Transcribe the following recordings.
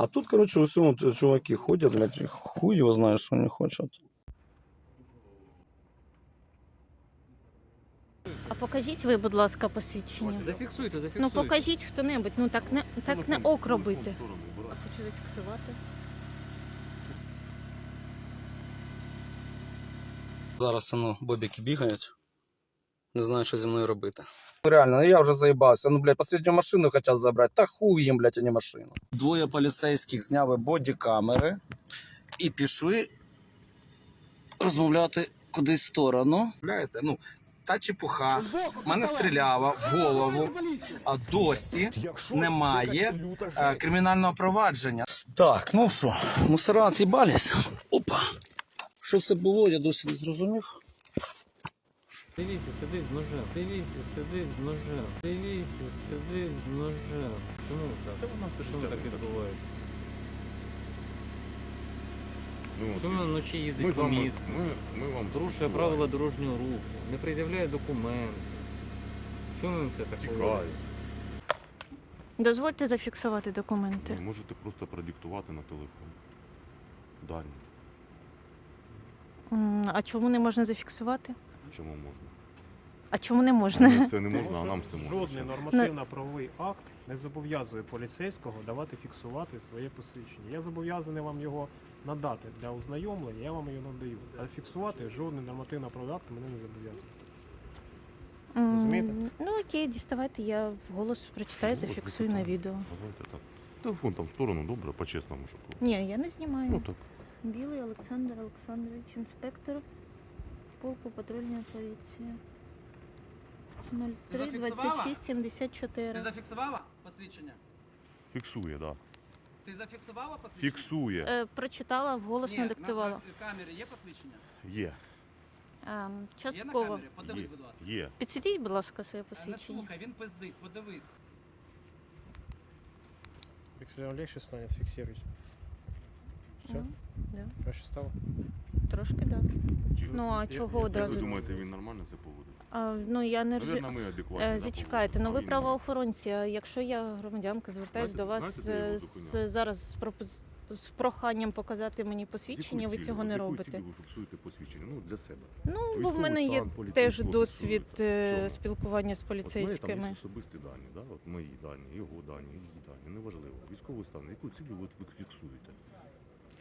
А тут, коротше, усьому чуваки ходять, блядь, хуй його знає, що вони хочуть. А покажіть ви, будь ласка, посвідчення. Зафіксуйте, зафіксуйте. Ну покажіть хто-небудь, ну так не так не ок робити. Хочу зафіксувати. Зараз ну, бобіки бігають. Не знаю, що зі мною робити. Ну, Реально, ну я вже заїбався. Ну, блядь, последню машину хотів забрати. Та хуй їм, блядь, а не машину. Двоє поліцейських зняли бодікамери і пішли розмовляти кудись в сторону. Знаєте, ну, та чепуха мене стріляла в голову, а досі немає е, кримінального провадження. Так, ну що, мусора от'їбались. Опа. Що це було, я досі не зрозумів. Дивіться, сидить з ножем. Дивіться, сидить з ножем. Дивіться, сидить з ножем. Чому так? Та вона все Чому життя так так відбувається? Ну, Чому от, вночі ми, їздить з по вами, місту? ми, ми вам Порушує співчуваємо. правила дорожнього руху, не пред'являє документ. Чому він це так Тікає. говорить? Дозвольте зафіксувати документи. Ви можете просто продиктувати на телефон. Дані. М, А чому не можна зафіксувати? Чому можна? А чому не можна? Це не Тому можна, а нам це можна. Жодний нормативно-правовий акт не зобов'язує поліцейського давати фіксувати своє посвідчення. Я зобов'язаний вам його надати для ознайомлення, я вам його надаю. А фіксувати жодний нормативно-правовий акт мене не зобов'язує. М, Розумієте? Ну окей, діставайте, я вголос прочитаю, Ну, ось зафіксую на відео. Давайте так. Телефон там в сторону, добре, по-чесному, щоб. було. Ні, я не знімаю. Ну так. Білий Олександр Олександрович, інспектор полку патрульної поліції. 03 26 Ти 74. зафіксувала посвідчення? Фіксує, так. Да. Ти зафіксувала посвідчення? Фіксує. Е, прочитала, вголос Ні, надиктувала. На, на камері є посвідчення? Є. Ем, Є на частково. камері? Подивись, Є. будь ласка. Є. Підсвітіть, будь ласка, своє Е, Не посвідчення. слухай, він пиздить, подивись. Фіксую легше стане, фіксируйся. Все, М, да. краще стало. Трошки так. Да. Ну а чого одразу? ви думаєте, він нормально це поводить? А, ну я не розумію. Навірно, ми адекватні. Е, да, Зачекайте, ну ви правоохоронці. а Якщо я громадянка, звертаюсь Знаєте- до вас знаєте, де я його е, зупиняв? з, зараз з, пропоз... з проханням показати мені посвідчення, ви цього не робите. ви фіксуєте посвідчення? Ну, для себе. Ну, бо в Військовий мене є стан, теж поліцейського досвід фіксуєте. е, спілкування з От в мене там поліцейськими. особисті дані, да? От мої дані, його дані, її дані, неважливо. Військовий стан, яку цілю ви ви фіксуєте?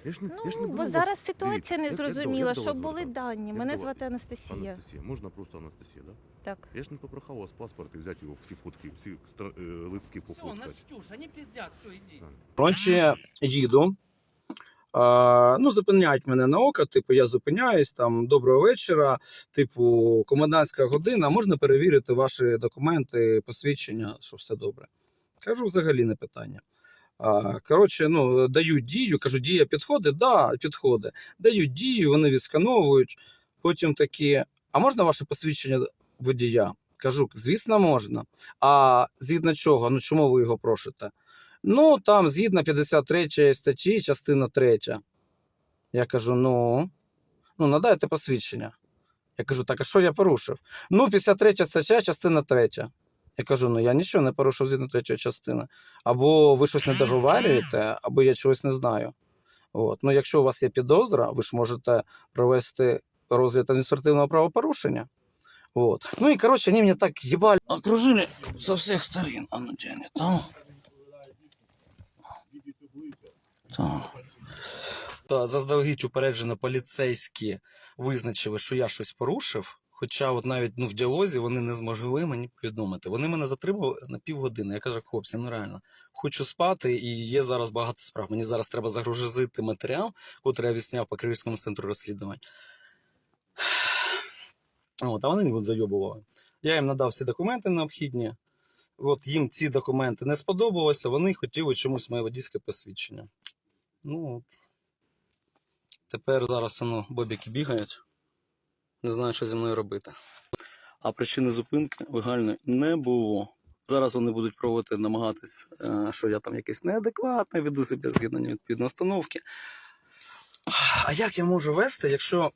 Я ж не, я ж не Ну, беру бо вас- зараз ситуація Дивіться, до- незрозуміла, до що вас були дані. Мене до вас? звати Анастасія. Анастасія. Можна просто Анастасія, да? Так. Я ж не попрохав вас паспорт і взяти його всі фотки, всі стра- е, листки Все, пофоткати. Настюш, вони пиздять, все, іди. Коротше, їду. А, ну, зупиняють мене на око, типу, я зупиняюсь, там, доброго вечора, типу, комендантська година, можна перевірити ваші документи, посвідчення, що все добре. Кажу, взагалі не питання. Коротше, ну, дають дію, кажу, дія підходить? Да, підходить. Дають дію, вони відскановують, потім такі, а можна ваше посвідчення водія? Кажу, звісно, можна. А згідно чого? Ну чому ви його прошите? Ну, там згідно 53 статті, частина 3. Я кажу: ну, ну, надайте посвідчення. Я кажу, так, а що я порушив? Ну, 53 стаття, частина 3. Я кажу, ну я нічого не порушив згідно третьої частини. Або ви щось не договарюєте, або я чогось не знаю. От. Ну, якщо у вас є підозра, ви ж можете провести розгляд адміністративного правопорушення. Вот. Ну и, короче, они меня так ебали, окружили со всех сторон. А ну где они там? Там. Та заздалегідь упереджено поліцейські визначили, що я щось порушив. Хоча, от навіть ну, в діалозі вони не змогли мені повідомити. Вони мене затримали на півгодини. Я кажу, хлопці, ну реально, хочу спати, і є зараз багато справ. Мені зараз треба загрузити матеріал, який я відсняв по Київському центру розслідувань. От, а вони зайобували. Я їм надав всі документи необхідні. От їм ці документи не сподобалося, вони хотіли чомусь моє водійське посвідчення. Ну, от. тепер зараз ну, бобіки бігають. Не знаю, що зі мною робити. А причини зупинки легальної не було. Зараз вони будуть пробувати намагатись, е, що я там якийсь неадекватний, веду себе згідно відповідної установки. А як я можу вести, якщо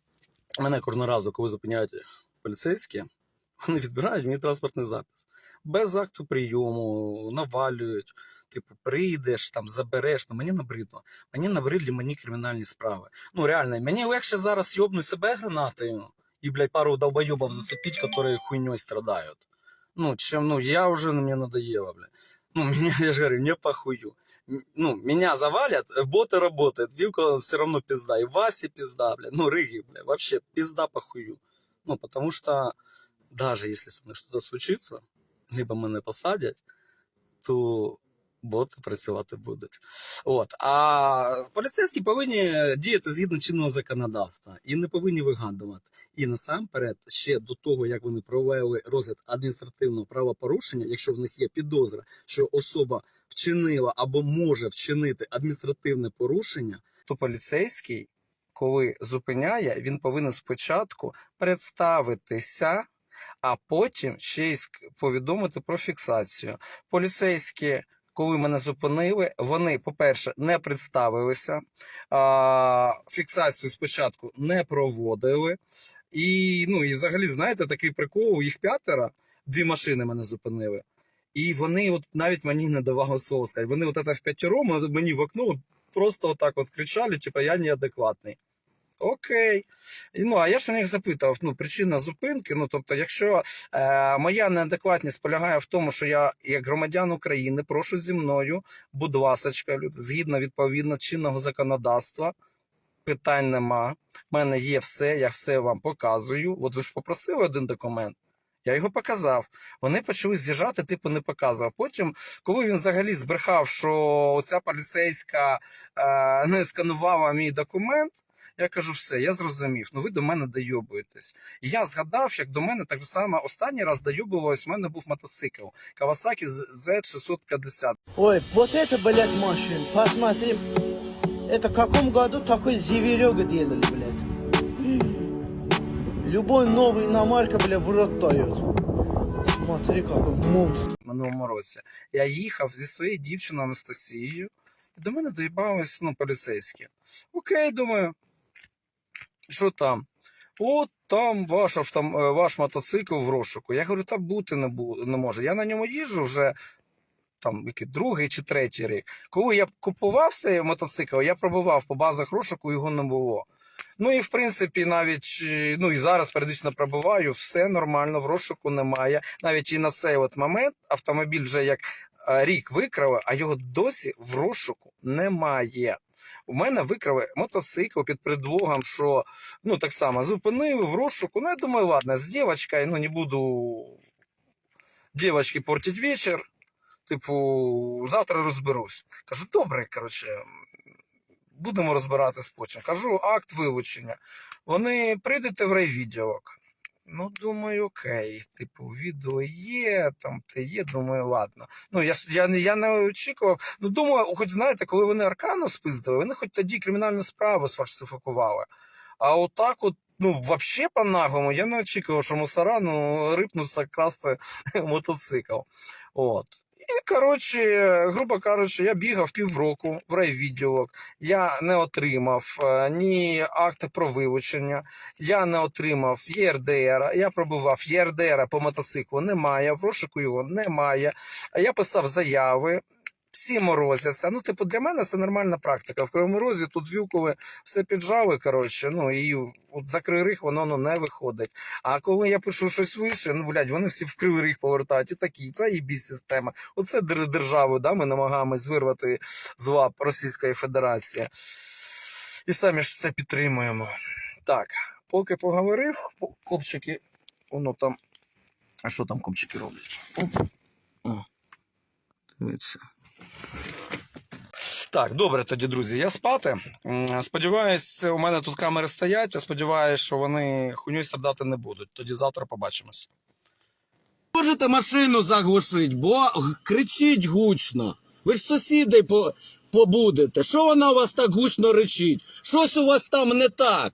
мене кожного разу, коли зупиняють поліцейські, вони відбирають мій транспортний запис. Без акту прийому, навалюють. типу, прийдеш, там забереш. Ну мені набридло. Мені набридлі мені кримінальні справи. Ну реально, мені легше зараз йобнуть себе гранатою і, блядь, пару долбоебов засыпить, которые хуйней страдают. Ну, чем, ну, я уже, ну, мне надоело, блядь. Ну, меня, я же говорю, мне похую. Ну, меня завалят, боты работают, Вилка все равно пизда. И Васе пизда, блядь. Ну, Рыги, блядь, вообще пизда похую. Ну, потому что даже если со мной что-то случится, либо мене посадять, то боти працювати будуть. От. А поліцейські повинні діяти згідно чинного законодавства і не повинні вигадувати. І насамперед, ще до того, як вони провели розгляд адміністративного правопорушення, якщо в них є підозра, що особа вчинила або може вчинити адміністративне порушення, то поліцейський, коли зупиняє, він повинен спочатку представитися, а потім ще й повідомити про фіксацію. Поліцейські коли мене зупинили, вони, по-перше, не представилися, фіксацію спочатку не проводили. І, ну, і взагалі, знаєте, такий прикол, їх п'ятеро, дві машини мене зупинили. І вони от навіть мені не давали слова сказати. Вони от в п'ятером мені в окно просто отак от кричали, типу, я неадекватний. Окей. Ну, а я ж у них запитав, ну, причина зупинки. Ну, тобто, якщо е, моя неадекватність полягає в тому, що я, як громадян України, прошу зі мною, будь ласочка, згідно відповідно чинного законодавства, питань нема. В мене є все, я все вам показую. От ви ж попросили один документ. Я його показав. Вони почали з'їжджати, типу не показував. Потім, коли він взагалі збрехав, що ця поліцейська е, не сканувала мій документ, я кажу, все, я зрозумів. Ну ви до мене дойобуєтесь. І я згадав, як до мене так само останній раз дойобувалось, в мене був мотоцикл Kawasaki Z650. Ой, вот это, блядь, машина. Посмотри. Это в каком году такой зиверега делали, блядь? Любой новый иномарка, блядь, в рот дает. Смотри, какой монстр. в минулому році. Я їхав зі своєю дівчиною Анастасією, і до мене доїбались ну, поліцейські. Окей, думаю, що там? От там ваш, автом, е, ваш мотоцикл в розшуку. Я говорю, та бути не, бу, не може. Я на ньому їжджу вже там який, другий чи третій рік. Коли я купував цей мотоцикл, я пробував по базах розшуку, його не було. Ну і в принципі, навіть е, ну і зараз періодично пробуваю, все нормально, в розшуку немає. Навіть і на цей от момент автомобіль вже як е, рік викрали, а його досі в розшуку немає. У мене викрали мотоцикл під предлогом, що ну так само зупинили в розшуку. Ну, я думаю, ладно, з дівчинкою, ну не буду дівчинки портити вечір. Типу, завтра розберусь. Кажу, добре, коротше, будемо розбиратись потім. Кажу, акт вилучення. Вони прийдете в райвідділок. Ну, думаю, окей. Типу, відео є, там те є, думаю, ладно. Ну, я, я, я не очікував. Ну, думаю, хоч знаєте, коли вони аркану спиздили, вони хоч тоді кримінальну справу сфальсифікували. А отак от, ну, взагалі по-наглому, я не очікував, що мусора, ну, рипнуться красти мотоцикл. От. І, коротше, грубо кажучи, я бігав півроку в райвідділок. Я не отримав е, ні акти про вилучення, я не отримав ЄРДР, я пробував ЄРДР по мотоциклу немає, в розшуку його немає. Я писав заяви. Всі морозяться. Ну, типу, для мене це нормальна практика. В Кривому Розі тут вілкове все піджали, коротше, ну і от за Кривий воно ну, не виходить. А коли я пишу щось вище, ну блядь, вони всі в Кривий Ріг повертають. І такі, це їбі система. Оце державу, да, ми намагаємось вирвати з лап Російської Федерації. І самі ж це підтримуємо. Так, поки поговорив, копчики, воно там. А що там копчики роблять? Оп. О. Дивіться. Так, добре тоді, друзі, я спати. Сподіваюсь, у мене тут камери стоять. Я сподіваюся, що вони хуйню страдати не будуть. Тоді завтра побачимось. Можете машину заглушити, бо кричить гучно. Ви ж сусіди по, побудете. Що вона у вас так гучно речить? Щось у вас там не так.